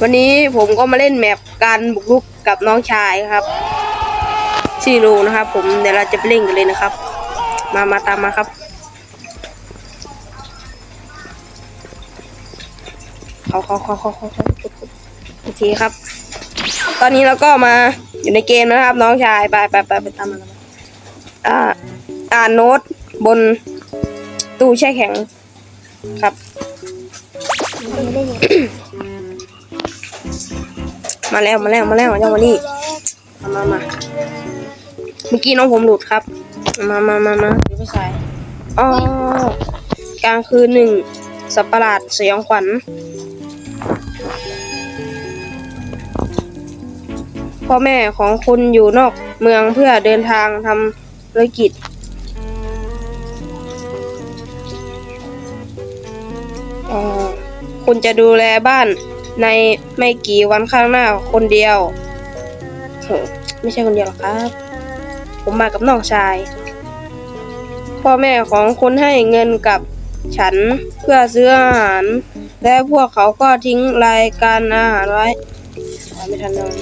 วันนี้ผมก็มาเล่นแมปการบุกรุกกับน้องชายครับซีโร่นะครับ ผมเดี๋ยวเราจะไปเล่นกันเลยนะครับ มามาตามมาครับ เขาเขาเขาเขาเขาเขาโอเคครับ ตอนนี้เราก็มาอยู่ในเกมนะครับ น้องชายไปไปไปไปตามมาอ่าอ่านโน้ตบนตู้แช่แข็งครับ มาแล้วมาแล้วมาแล้วเจ้าวันนี้มามามาเมื่อกี้น้องผมหลุดครับ มามามามาเดี๋ยวไปใส่อ๋อกลางคืนหนึ่งสัตว์ประหลาดสยองขวัญพ่อแม่ของคุณอยู่นอกเมืองเพื่อเดินทางทำธุรกิจอ๋อคุณจะดูแลบ้าน ในไม่กี่วันข้างหน้าคนเดียวโหไม่ใช่คนเดียวหรอกครับ ผมมากับน้องชาย พ่อแม่ของคุณให้เงินกับฉันเพื่อซื้ออาหาร และพวกเขาก็ทิ้งรายการอาหารไว้ไม่ทันเลย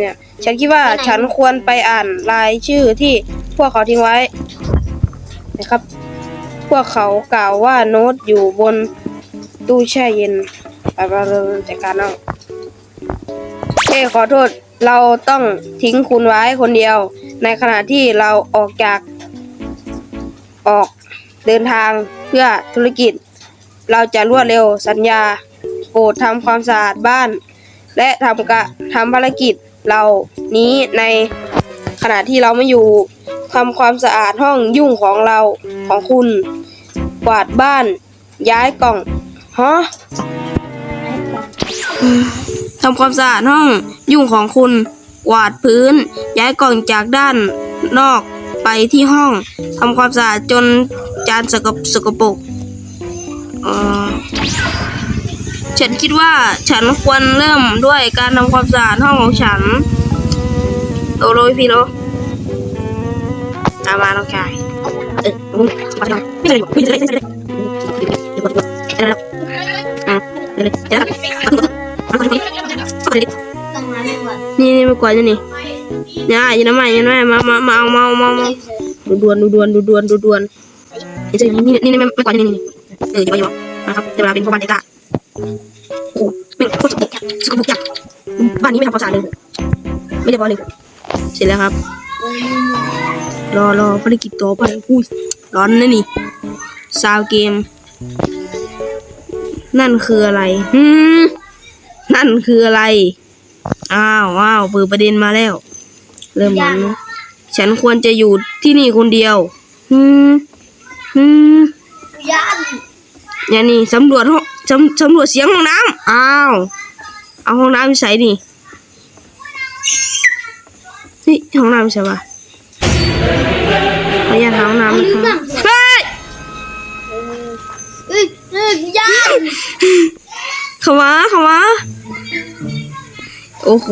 เนี่ยฉันคิดว่าฉันควรไปอ่านรายชื่อที่พวกเขาทิ้งไว้นะครับ พวกเขากล่าวว่าโน้ตอยู่บน ตู้แช่เย็นไปไปเราจัดการเอาเฮ้ขอโทษเราต้องทิ้งคุณไว้คนเดียว ในขณะที่เราออกจาก ออกเดินทางเพื่อธุรกิจ เราจะรวดเร็วสัญญา โปรดทำความสะอาดบ้าน และทำกะทำภารกิจเรานี้ในขณะที่เราไม่อยู่ทำความสะอาดห้องยุ่งของเราของคุณ กวาดบ้าน ย้ายกล่อง ฮะทำความสะอาดห้องยุ่งของคุณ กวาดพื้น ย้ายกล่องจากด้านนอกไปที่ห้องทำความสะอาดจนจานสกปสกปรกฉันคิดว่าฉันควรเริ่มด้วยการทำความสะอาดห้องของฉันโตโรยพี่โลตามมาน้องชายเออมึงมาทำไม่เลยไม่ไม่เลยเดี๋ยวก่อ นี่นี่ไมาไม่หมดนี่นี่ไม่กวาดนี่เนี่ยยันมันยันมันมามามาเอามาเอามามาดูดวนดูดวนดูดวนดูดวนนี่จะนี่นี่นี่ไม่ไม่กวาดนี่นี่เอออย่าไปอย่นะครับเดี๋ยวลาเป็นพ่อบ้านเด็กอะโอ้ไม่โคตรสกปรกสกปรกจัดบ้านนี้ไม่ทำความสะอาดเลยไม่เรียบร้อยเลยเสร็จแล้วครับ รอรอภารกิจต่อไปอุ้ยร้อนนะนี่ซาวเกม นั่นคืออะไรหืมนั่นคืออะไร อ้าวอ้าวเปิดประเด็นมาแล้ว เริ่มมันฉันควรจะอยู่ที่นี่คนเดียวหืมหืมยันอย่างนี้สำรวจห้องสำสำรวจเสียงห้องน้ำอ้าว เอาห้องน้ำไปใส่นี่นี่ห้องน้ำใช่ปะขออนุญาตหาห้องน้ำนะครับเฮ้ย เอ้ยเอ้ยยัน เข้ามาเข้ามาโอ้โห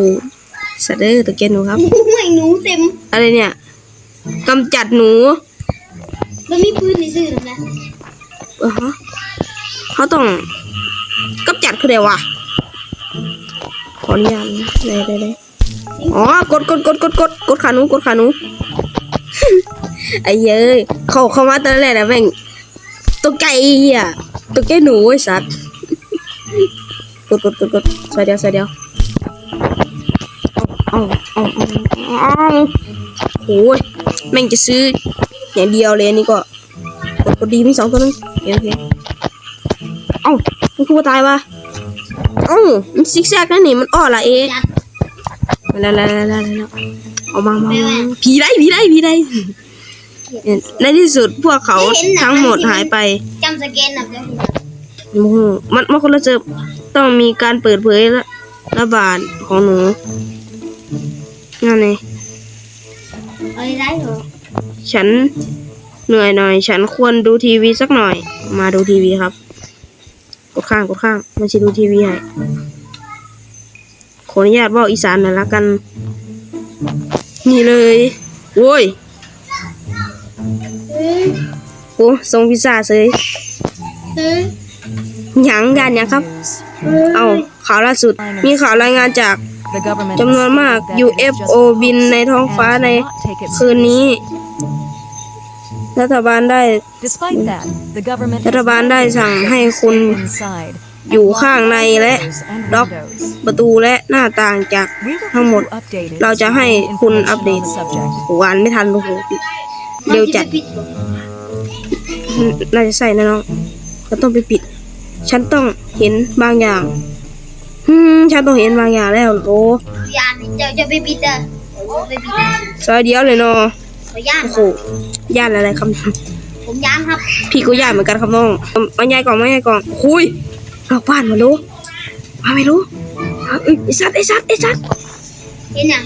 สะเดอร์ตะเกียนหนูครับไม่หนูเต็ม อะไรเนี่ยกำจัดหนู มันมีปืนในซื่อนะเออฮะเขาต้องกำจัดคือเดียววะขออนุญาตนะได้ได้ได้อ๋อกดกดกดกดกดกดขาหนูกดขาหนูไอ้เย้ยเขาเข้ามาตอนแรกนะแม่งตกใจไอ้เหี้ย ตกใจหนูไอ้สัตว์กดกดกดกดใส่เดียวใส่เดียวเอาเอาเอาเอาเอาโอ้ยแม่งจะซื้ออย่างเดียวเลยอันนี่ก็กดกดดีมีสองตัวนึงโอเคโอเคเอ้ามันคือว่าตายวะเอ้ามันซิกแซกนั่นนี่มันอ้อละเอ๊ะจัดแล้วแล้วแล้วแล้วแล้วเอามามามาผีได้ผีได้ผีได้เนี่ยในที่สุดพวกเขาทั้งหมดหายไป จำสแกนหนักเลยโอ้โหมันมันคนละเจอต้องมีการเปิดเผยละระบาดของหนูนั่นไงอะไรได้เหรอฉันเหนื่อยหน่อย ฉันควรดูทีวีสักหน่อย มาดูทีวีครับ กดข้างกดข้างมาชิดูทีวีให้ขออนุญาตบอกอีสานหน่อยละกัน นี่เลยโว้ยเอ้ย โอ้ส่งพิซซ่าเลยเอ้ยหยังยานหยังครับ เอาข่าวล่าสุด มีข่าวรายงานจากจำนวนมาก UFO บินในท้องฟ้าในคืคืนนนี้ รัฐบาลได้ รัฐบาลได้สั่งให้คุณอยู่ข้างในและล็อกประตูและหน้าต่างจากทั้งหมด เราเราจะจะให้ให้คุคุณณอัอัปปเดเดตตวานไม่ทันโอ้โหเร็วจัด น่าจะใส่นะน้องเราต้องไปปิด ฉันต้องเห็นบางอย่างฮึมฉันต้องเห็นบางอย่างแล้วโอ้ยานจะจะไปปิดอะไปปิดอะซอยเดียวเลยเนาะขอย่านโอ้โหย่านอะไรครับผมย่านครับ พี่ก็ย่านเหมือนกันครับน้องเอามาใหญ่กล่องมาใหญ่กล่องคุยนอกบ้านมารู้มาไม่รู้เอาเอ้ยไอ้สัตว์ไอ้สัตว์ไอ้สัตว์เห็นยัง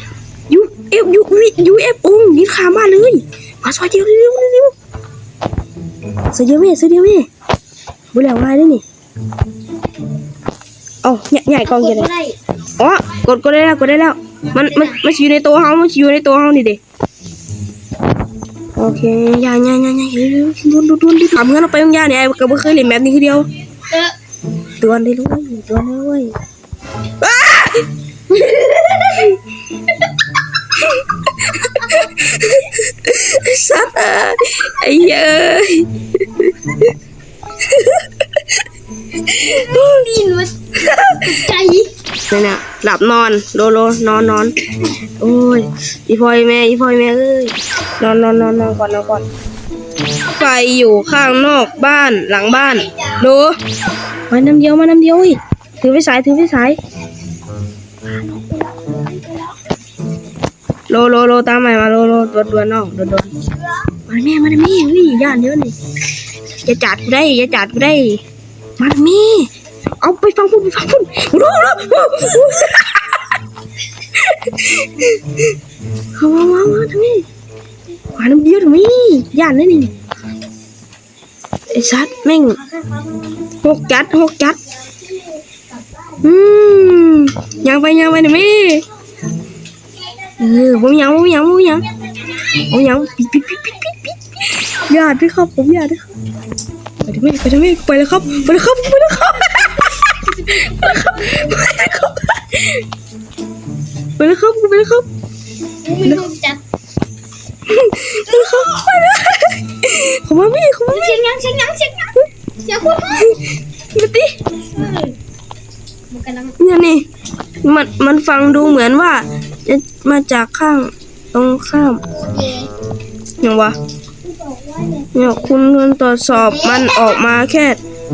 ยูเอฟยูวิยูเอฟองยิงขามาเลย มาซอยเดียวเร็วๆเร็ว ๆซอยเดียวแม่ซอยเดียวแม่บุแล้วง่ายเลยนี่เอาใหญ่ใหญ่กล่องกเกี่ดยวบ่ได้อ๋อกดกดได้แล้วกดได้แล้ว มันมันมันสิอยู่ในตัวเฮามันสิอยู่ในตัวเฮานี่เด้โอเคอย่าอย่าอย่าอย่าเร็วๆดวนดวนดวนทำงั้นเราไปโรงยาเนี่ยไอ้ก็บ่เคยเล่นแบบนี้คือเดียวเออดวนเลยลูกดวนเลยเว้ย สัตว์อ้ยไอ้เย้ยดินมันใจนี่นน่ะหลับนอนโลโลนอนนอนโอ้ยอีพลอยแม่อีพลอยแม่เอ้ยนอนนอนนอนนอนก่อนนอนก่อนไฟอยู่ข้างนอกบ้านหลังบ้านโลมาน้ำเดียวมาน้ำเดียวเว้ยถือไฟสายถือไฟสาย โลโลโลตามใหม่มาโลโลดวนดวนน้องดวนดวนมาแม่มาแม่เฮ้ยย่านเยอะนี่อย่าจัดกูได้อย่าจัดกูได้มาแม่เอาไปฟังพูดไปฟังพูดโลโลโลเอามามามาทำไมมาน้ำเดียวทำไมย่านนั่นนี่ไอ้สัตว์แม่งหกจัดหกจัดอืมยังไปยังไปทำไม เออผมยังผมยังผมยังผมยังปิดปิดปิดปิดปิดปิดอย่าด้วยครับผมอย่าด้วยครับไปทำไมไปทำไมไปแล้วครับไปแล้วครับไปแล้วครับไปแล้วครับไปแล้วครับไปแล้วครับไปแล้วครับไม่รู้จักไปแล้วครับไปแล้วขอมาพี่ขอมาพี่เสียงยังเสียงยังเสียงยังเสียงคนมามาตีมันกำลังเนี่ยนี่มันมันฟังดูเหมือนว่า จะมาจากข้างตรงข้ามเย่อย่างวะเนี่ยคุณควรตรวจสอบมันออกมาแค่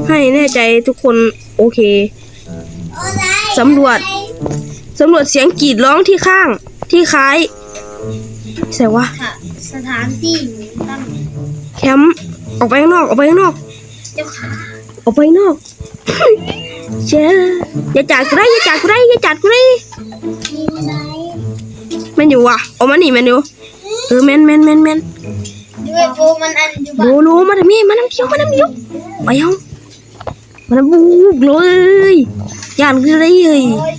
ให้แน่ใจทุกคนโอเคสำรวจสำรวจเสียงกรีดร้องที่ข้างที่คล้ายใส่วะสถานที่ตั้งแคมป์ออกไปข้างนอกออกไปข้างนอกเจ้าขาออกไปข้างนอกเจ้อย่าจัดกูได้อย่าจัดกูได้อย่าจัดกูได้ มีไหนแมนอยู่วะเอามานี่แมนอยู่เออแมนแมนแมนแมนด้วยโบมันอันอยู่บ้าโลนโลมาทำไมมาน้ำเที่ยวมาน้ำเที่ยวไปเอามาน้ำบูกเลยย่านคืออะไรเอ่ยโอ้ย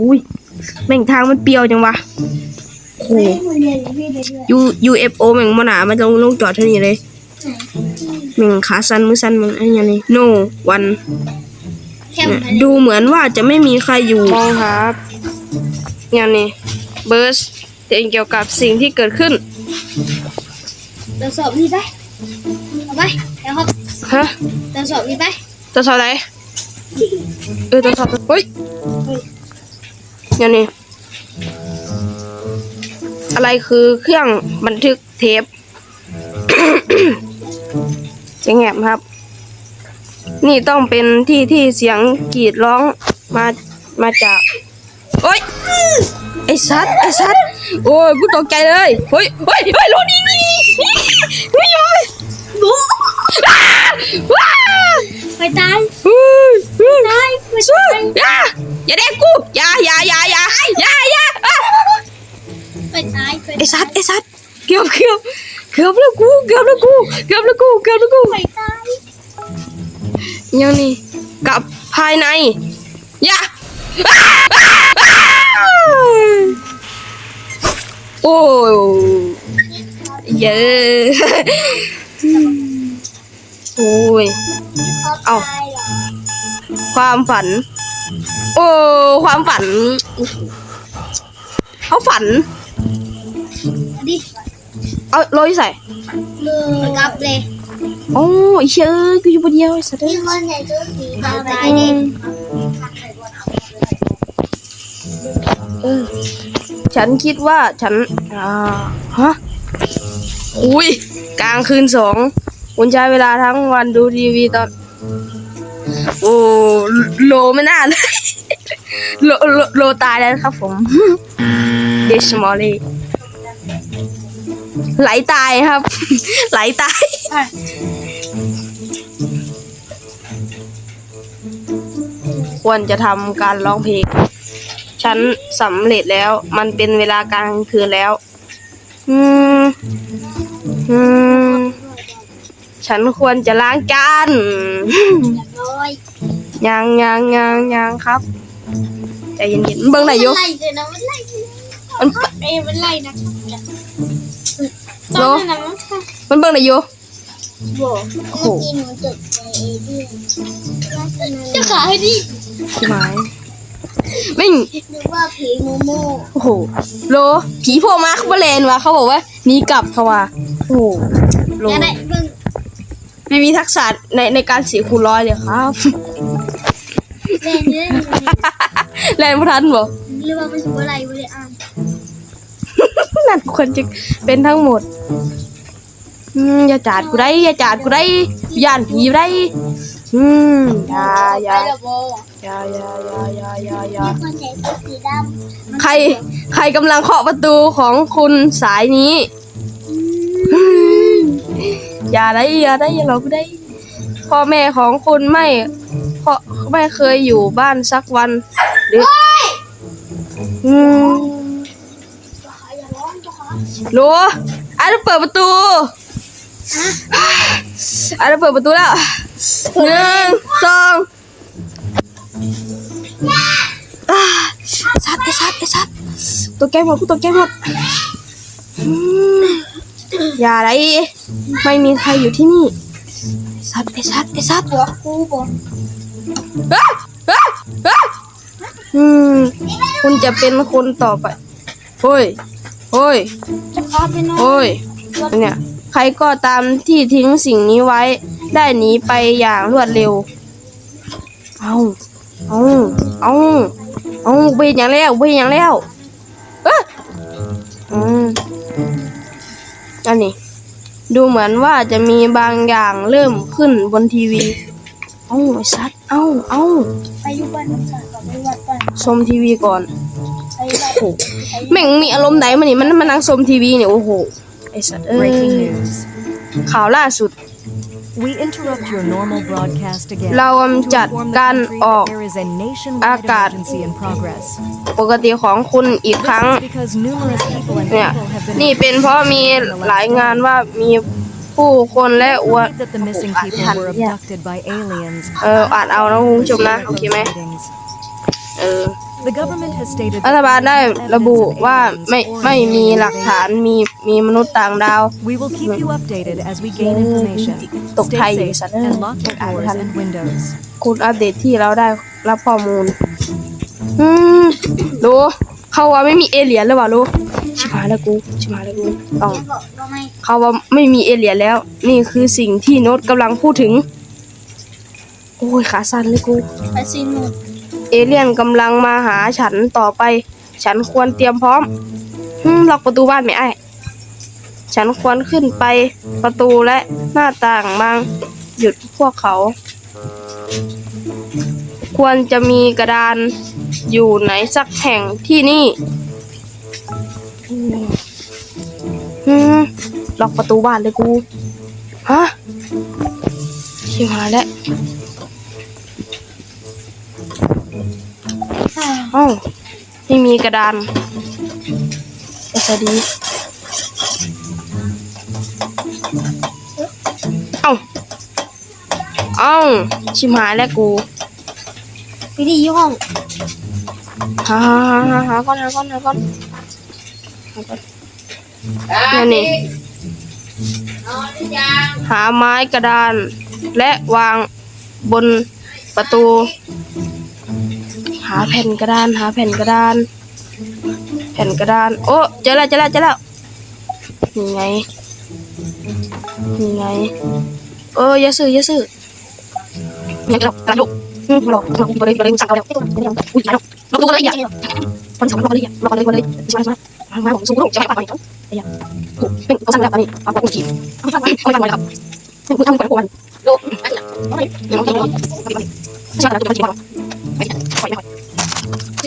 อุ้ยแม่งทางมันเปรียวจังวะโอ้ให้มือเรียนพี่ไปด้วยยู UFO แม่งมาหนามาลงลงจอดเท่านี้เลยแม่งขาสั้นมือสั้นมันอะไรอย่างนี้ no วันแค่มันดูเหมือนว่าจะไม่มีใครอยู่มองครับ อย่างนี้เบิร์สเรื่องเกี่ยวกับสิ่งที่เกิดขึ้นตรวจสอบนี่ไปเอาไปเดี๋ยวครับฮะตรวจสอบนี่ไปตรวจสอบอะไรเออตรวจสอบเฮ้ยอย่างนี้อะไรคือเครื่องบันทึกเทปเสียงแหบครับ นี่ต้องเป็นที่ที่เสียงกรีดร้องมามาจาก โอ้ยไอ้สัตว์ไอ้สัตว์โอ้ยกูตกใจเลยเฮ้ยเฮ้ยเฮ้ยรถนี่นี่นี่นี่โอ้ยบูอ้าว้าไปตายเฮ้ยเฮ้ยตายไปช่วตายยอย่าอย่าแดกกูอย่าอย่าอย่าอย่าอย่าอย่าอะไปตายไปไอ้สัตว์ไอ้สัตว์เกือบเกือบเกือบแล้วกูเกือบแล้วกูเกือบแล้วกูเกือบแล้วกูไปตายยังนี่กลับภายในอย่า โอ้ยเยอะโอ้ยครับเอ้าตายเหรอความฝัน โอ้ ความฝันเอาฝันเอาดิเอาโรยใส่มือกลับเลยโอ้ยเชื่อกูอยู่คนเดียวไอ้สัตว์เอ้ยที่คนใส่ชุดสีขาวตายเด็กเออ ฉันคิดว่าฉันอ่าฮะอุ้ยกลางคืนสองคุณใช้เวลาทั้งวันดูทีวีตอน โอ้โลไม่น่าเลยโลโลโลตายแล้วนะครับผมเดชมอลลี่ไหลตายครับ ไหลตาย ควรจะทำการร้องเพลง ฉันสำเร็จแล้ว มันเป็นเวลากลางคืนแล้ว อืม อืม ฉันควรจะล้างจานร้อยยังยังยังยังครับใจเย็นๆเบิ่งไหนอยอยู่ไล่เลยนะมันไล่เลยมันเอ้ยมันไล่นะโลตอนนั้นนะมันค่ะมันเบิ่งไหนอยอยู่บอกโอ้โห เมื่อกี้หนูจดในเอเดียนจะขายให้ดิชิบหาย ไม่งนึกว่าผีโมโม่โอ้โหโลผีโผล่มาเขาเลนวะเขาบอกว่าหนีกลับเขาว่าโอ้โหโลจะได้เบิ่งไม่มีทักษะในในการเสียคูณร้อยเลยครับเล่นเล่นแลนพทันบอกหรือว่ามันถือว่าอะไรไม่ได้อ่านนั่นควรจะเป็นทั้งหมดอืมอย่าจาดกูได้อย่าจาดกูได้ย่านผีได้อืมอย่าอย่า ย่าอย่าอย่าอย่าอย่าอย่ามีคนใส่เสื้อสีดำใครใครกำลังเคาะประตูของคุณสายนี้อย่าได้อย่าได้อย่าหลอกกูได้ พ่อแม่ของคุณไม่พ่อไม่เคยอยู่บ้านสักวันหรืออืมอย่าร้องจ้ะคะรู้อะเปิดประตูอะเปิดประตูแล้วหนึ่งสอง อ่าสัตว์ไอ้สัตว์ไอ้สัตว์ตัวแกหมดกูตัวแกหมดอืมอย่าไรไม่มีใครอยู่ที่นี่ไอ้สัตว์ไอ้สัตว์ไอ้สัตว์บอกกูบอกอ้าอ้าอ้าอืมคุณจะเป็นคนต่อไปโอ้ยโอ้ยโอ้ยเนี่ยใครก็ตามที่ทิ้งสิ่งนี้ไว้ ได้หนีไปอย่างรวดเร็ว เอา เอาเอาเอาไปอย่างแล้วไปอย่างแล้วเอ้ออืมอันนี้ ดูเหมือนว่าจะมีบางอย่างเริ่มขึ้นบนทีวี เอาไอ้สัตว์เอาเอาไปอยู่บ้านน้ำสากับไปวัดก่อนชมทีวีก่อนไปวัดโอ้โหแม่งมีอารมณ์ไหนมันนี่มันมานั่งชมทีวีเนี่ยโอ้โหไอ้สัตว์เอ้ย Breaking news. ข่าวล่าสุด We interrupt your normal broadcast again. เรากำจัด to inform the การ country ออก that there is a nationwide อากาศ emergency in progress. ปกติของคุณอีกค This รั้ง is because numerous people and เนี่ย people have been นี่เป็นเพราะมีหลายงานว่ามีผู้คนและอวด believe that the missing people were abducted by aliens. เอออ่านเอานะคุณผู้ชมนะ โอเคไหม Sightings. เออ The government has stated รัฐบาลได้ that ระบุ evidence of ว่า aliens ไม่ or ไม่มีหลัก invading ฐานมีมีมนุษย์ต่างดาว We will keep you updated as we gain information. ตกไทย Stay อยู่ safe สัตว์เอ้ย and lock your อ่าน doors ทัน and windows. คุณอัปเดตที่เราได้รับข้อมูลอืมรู้เขาว่าไม่มีเอเลียนหรือเปล่ารู้ชิบหายแล้วกูชิบหายแล้วกูต้องบอกเราไม่เขาว่าไม่มีเอเลียนแล้ว นี่คือสิ่งที่โน้ตกำลังพูดถึง โอ้ยขาสั่นเลยกูไปซีนูน เอเลียนกำลังมาหาฉันต่อไป ฉันควรเตรียมพร้อมล็อกประตูบ้านไหมไอ้ฉันควรขึ้นไปประตูและหน้าต่างบางหยุดพวกเขา ควรจะมีกระดานอยู่ไหนสักแห่งที่นี่อืมล็อกประตูบ้านเลยกู ฮะชิบหายแล้ว เอ้าไม่มีกระดานเอสดี เอ้า เอ้า ชิมหายแล้วกูไปดีอยู่ห้องหาหาหาหาหาก่อนหาก่อนหาก่อนหาก่อนนี่นี่หาไม้กระดาน และวางบนประตูหาแผ่นกระดาน หาแผ่นกระดาน แผ่นกระดาน โอ้เจอแล้วเจอแล้วเจอแล้วนี่ไงนี่ไง เอออย่าซื้ออย่าซื้ออย่าเก็บกระดูกอืมหลอกหลอกตัวเลยตัวเลยสั่งเอาแล้วอุ้ยหลอกหลอกตัวเลยอย่าคนสองหลอกเลยอย่าหลอกเลยคนเลยใช่ไหมใช่ไหมมาผมสู้ลูกจะไม่ปากไปอ้ยาเป็นตัวสั่งแบบนี้เอาไปกินเอาไปเอาไปเอาไปครับคุณทำไปก่อนลูกอันนี้เดี๋ยวเราจะลองใช่ไหมเราจะไปกินก่อนไปไปไปเอาเอาโอเคแล้วโอ้โหอะไรกันเลยเอ้ยต้องจะทำอะไรเลยไปต้องจะเฮ้ยผ่านแล้วเนี่ยเดี๋ยวไปไปไปไปไปไปไปเลยไปเลยไปเลยไปมาสักนิดหน่อยก็ดูเอาอะไรเดี๋ยวเอาเลยเอาเลยเอาเลยมาดิมาดิมาดิช็อตช็อตทำไงวะมันสีเลยอ๋อไ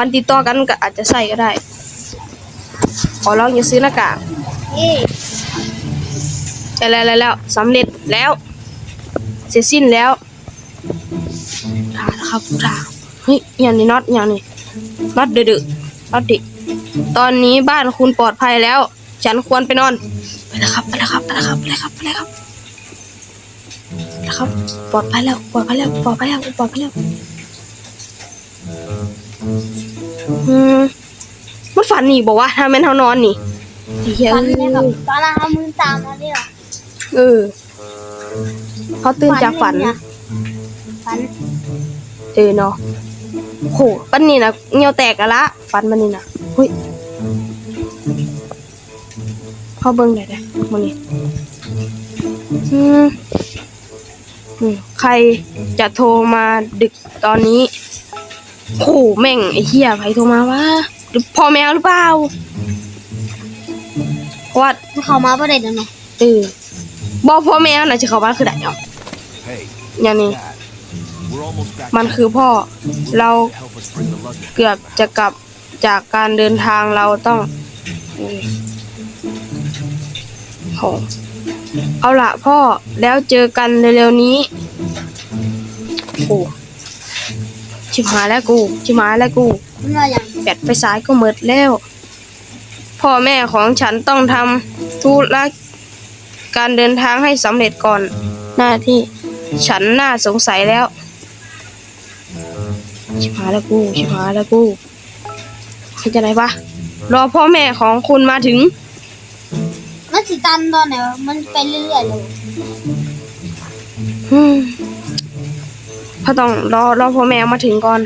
ฟันติดต่อกันก็อาจจะใส่ก็ได้ ขอลองอย่าซื้อหน้ากากยได้แล้วแล้วแล้วสำเร็จแล้ว เสร็จสิ้นแล้วถ่าครับถ่าเฮ้ยอย่างนี้น็อตอย่างนี้น็อตเดือๆน็อตดิตอนนี้บ้านคุณปลอดภัยแล้ว ฉันควรไปนอนไปแล้วครับไปแล้วครับไปแล้วครับไปแล้วครับไปแล้วครับไปแล้วครับปลอดภัยแล้วปลอดภัยแล้วปลอดภัยแล้วปลอดภัยแล้ว อืมมันฝันนี่บอกว่าถ้าแม่นเท่านอนนี่ไอ้เหี้ยฝันเอ้เนี่ยกับยตอนนั้นเอามือตามมาเนี่ยเออเขาตื่นจากฝัน ฝันเออเนาะโหปันนี่นะเงียวแตกอะละฟันมันนี่นะเฮ้ยเขาเบิ้งได้ได้มันนี่อืมอืมใครจะโทรมาดึกตอนนี้ โหแม่งไอ้เหี้ยใครโทรมาวะหรือพ่อแมวหรือเปล่าเพราะว่าเขามาประเด็นนะเออบอกพ่อแมวนะจะเขาว่าคือไดเอา Hey, อย่างนี้ Dad, we're almost back. มันคือพ่อเรา to help us bring the luggage. เกือบจะกลับจากการเดินทางเราต้องเออโหเอาละพ่อแล้วเจอกันเร็วๆนี้โอ้ ชิบหายแล้วกูชิบหายแล้วกูมันว่าอย่างแบตไฟสายก็หมดแล้ว พ่อแม่ของฉันต้องทำธุระการเดินทางให้สำเร็จก่อน หน้าที่ฉันน่าสงสัยแล้ว ชิบหายแล้วกูชิบหายแล้วกูคือจะไหนวะรอพ่อแม่ของคุณมาถึง มันสิตันตอนไหนวะมันไปเรื่อยๆเลย อืม พ่อต้องรอรอพ่อแม่มาถึงก่อน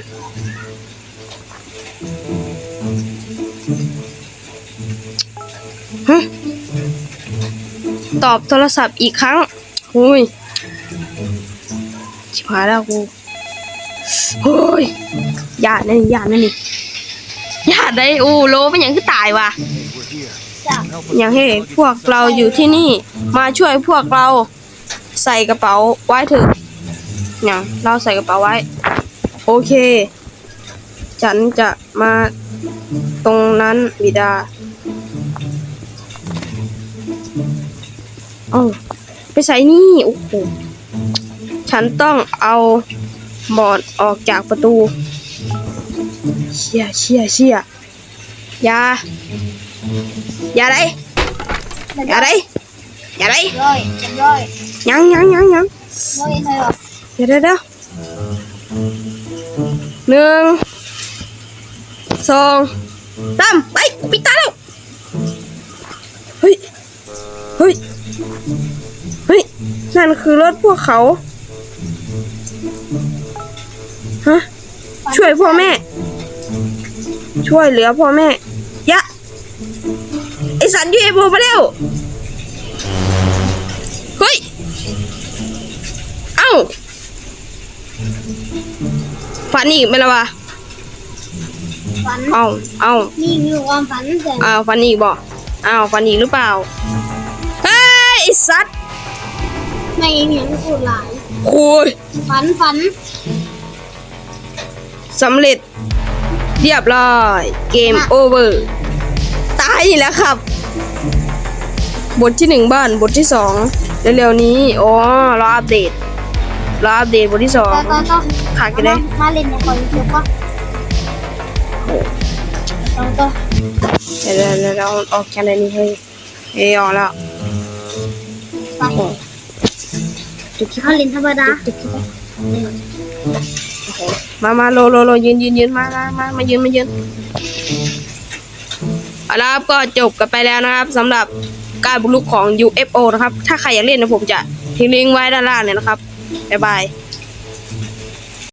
ฮึตอบโทรศัพท์อีกครั้งหุยชิบหายแล้วกูโอ้ยยาดนั่นนี่ยาดนั่นนี่ยาดได้อู้โลเป็นอย่างคือตายวะ We're here. จ้ะอย่างให้พวกเราอยู่ที่นี่มาช่วยพวกเราใส่กระเป๋าไว้เถอะ อย่างเราใส่กระเป๋าไว้ โอเค ฉันจะมาตรงนั้นบิดาเอ้าไปใส่นี่โอ้โหฉันต้องเอาบอดออกจากประตู เชี่ยเชี่ยเชี่ยอย่าอย่าได้อย่าได้อย่าได้ร้อยเจ็ดร้อยยังยังยังยังร้อยเท่าไหร่เดี๋ยวเดี๋ยวเดี๋ยวหนึ่งสองสามไปปิดตาแล้วเฮ้ยเฮ้ยเฮ้ยนั่นคือรถพวกเขาฮะช่วยพ่อแม่ ช่วยเหลือพ่อแม่ยะไอสันยูเอฟโมาเร็วเฮ้ยเอ้า ฝันอีกไหมล่ะวะฝันเอ้าเอ้านี่คือความฝันแต่อ้าวฝันอีกบ่อ้าวฝันอีกหรือเปล่าเฮ้ยไอ้สัตว์ไม่เห็นพูดหลายคุยฝันฝันสำเร็จ เรียบร้อย เกมโอเวอร์ตายอีกแล้วครับ บทที่หนึ่งบ้านบทที่สองเร็วๆนี้อ๋อรออัปเดต รออัปเดตบทที่สองต่อต่อต่อขาดกันได้มาเล่นในคอนเสิร์ตก็ต่อต่อเดี๋ยวเดี๋ยวเดี๋ยวเราออกจากในนี้ให้เอยออกแล้วไปเขาเล่นธรรมดามามาโลโลโลยืนยืนยืนมามามามายืนมายืนเอาละครับก็จบกันไปแล้วนะครับสำหรับการบุกรุกของ UFO นะครับ ถ้าใครอยากเล่นนะผมจะทิ้งลิงก์ไว้ด้านล่างเลยนะครับ บ๊ายบาย